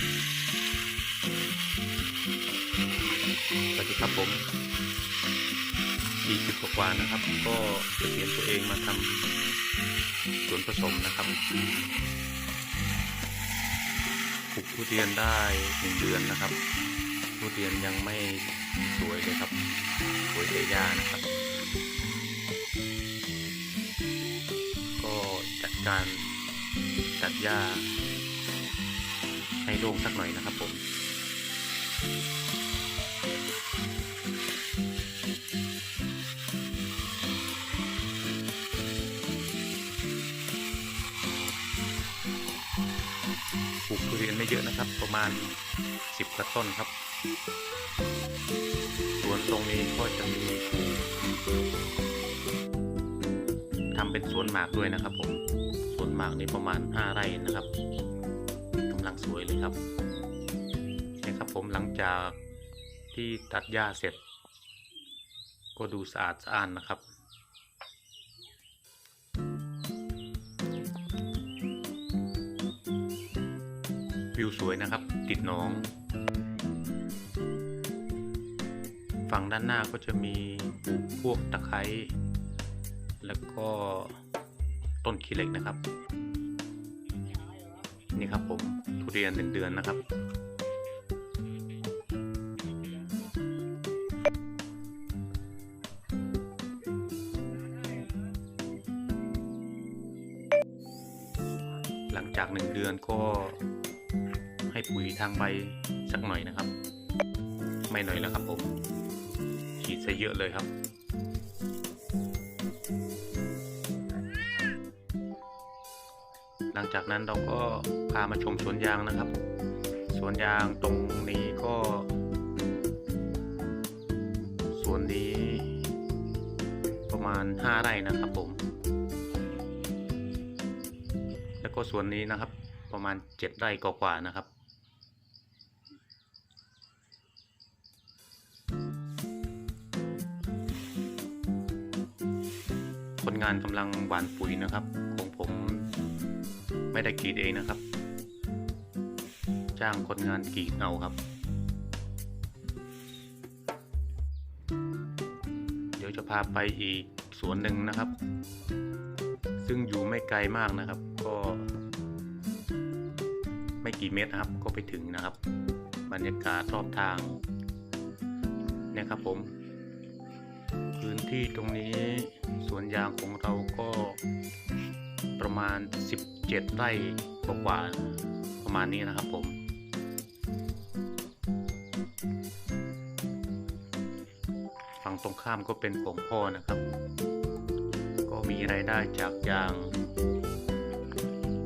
สวัสดีครับผม40กว่านะครับ ก็เกษียณตัวเองมาทำสวนผสมนะครับปลูกทุเรียนได้หนึ่งเดือนนะครับทุเรียนยังไม่สวยเลยครับสวยแต่หญ้านะครับ ก็จัดการตัดหญ้า ให้โล่งสักหน่อยนะครับผมปลูกทุเรียนไม่เยอะนะครับ ประมาณ 10กระต้นครับสวนตรงนี้ก็จะมีทำเป็นสวนหมากด้วยนะครับผมสวนหมากนี่ประมาณ 5 ไร่นะครับ สวยเลยครับนี่ครับผมหลังจากที่ตัดหญ้าเสร็จ ก็ดูสะอาดสะอ้านนะครับวิวสวยนะครับ ติดหนอง ฝั่งด้านหน้าก็จะมีปลูกพวกตะไคร้แล้วก็ต้นขี้เหล็กนะครับ นี่ครับผมทุเรียนหนึ่งเดือนนะครับ หลังจากหนึ่งเดือนก็ให้ปุ๋ยทางใบสักหน่อยนะครับ ไม่หน่อยแล้วครับผมฉีดซะเยอะเลยครับ หลังจากนั้นเราก็พามาชมสวนยางนะครับ สวนยางตรงนี้ก็สวนนี้ประมาณ 5 ไร่นะครับผม แล้วก็สวนนี้นะครับประมาณ 7 ไร่กว่าๆนะครับคนงานกำลังหว่านปุ๋ยนะครับของผม ไม่ได้กรีดเองนะครับ จ้างคนงานกรีดเอาครับ เดี๋ยวจะพาไปอีกสวนหนึ่งนะครับ ซึ่งอยู่ไม่ไกลมากนะครับ ก็ ไม่กี่เมตรนะครับ ก็ไปถึงนะครับ บรรยากาศรอบทางเนี่ยครับผมพื้นที่ตรงนี้สวนยางของเราก็ ประมาณ 17 ไร่กว่าประมาณนี้นะครับผมฝั่งตรงข้ามก็เป็นของพ่อนะครับ ก็มีรายได้จากยาง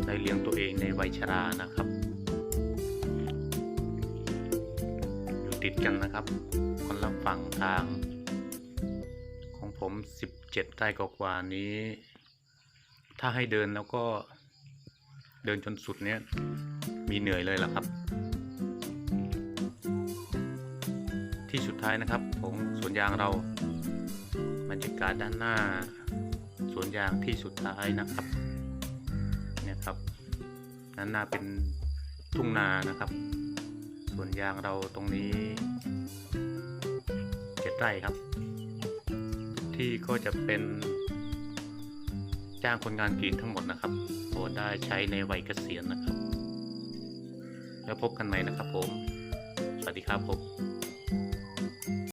ได้เลี้ยงตัวเองในวัยชรานะครับ อยู่ติดกันนะครับ คนละฝั่งทาง ของผม 17ไร่กว่านี้ ถ้าให้เดินแล้วก็เดินจนสุดเนี้ยมีเหนื่อยเลยล่ะครับ ที่สุดท้ายนะครับของสวนยางเราบรรยากาศด้านหน้าสวนยางที่สุดท้ายนะครับเนี่ยครับด้านหน้าเป็นทุ่งนานะครับสวนยางเราตรงนี้เจ็ดไร่ครับ ที่ก็จะเป็น จ้างคนงานกรีดทั้งหมดนะครับโปรดได้ใช้ในวัยเกษียณนะครับ แล้วพบกันใหม่นะครับผม สวัสดีครับผม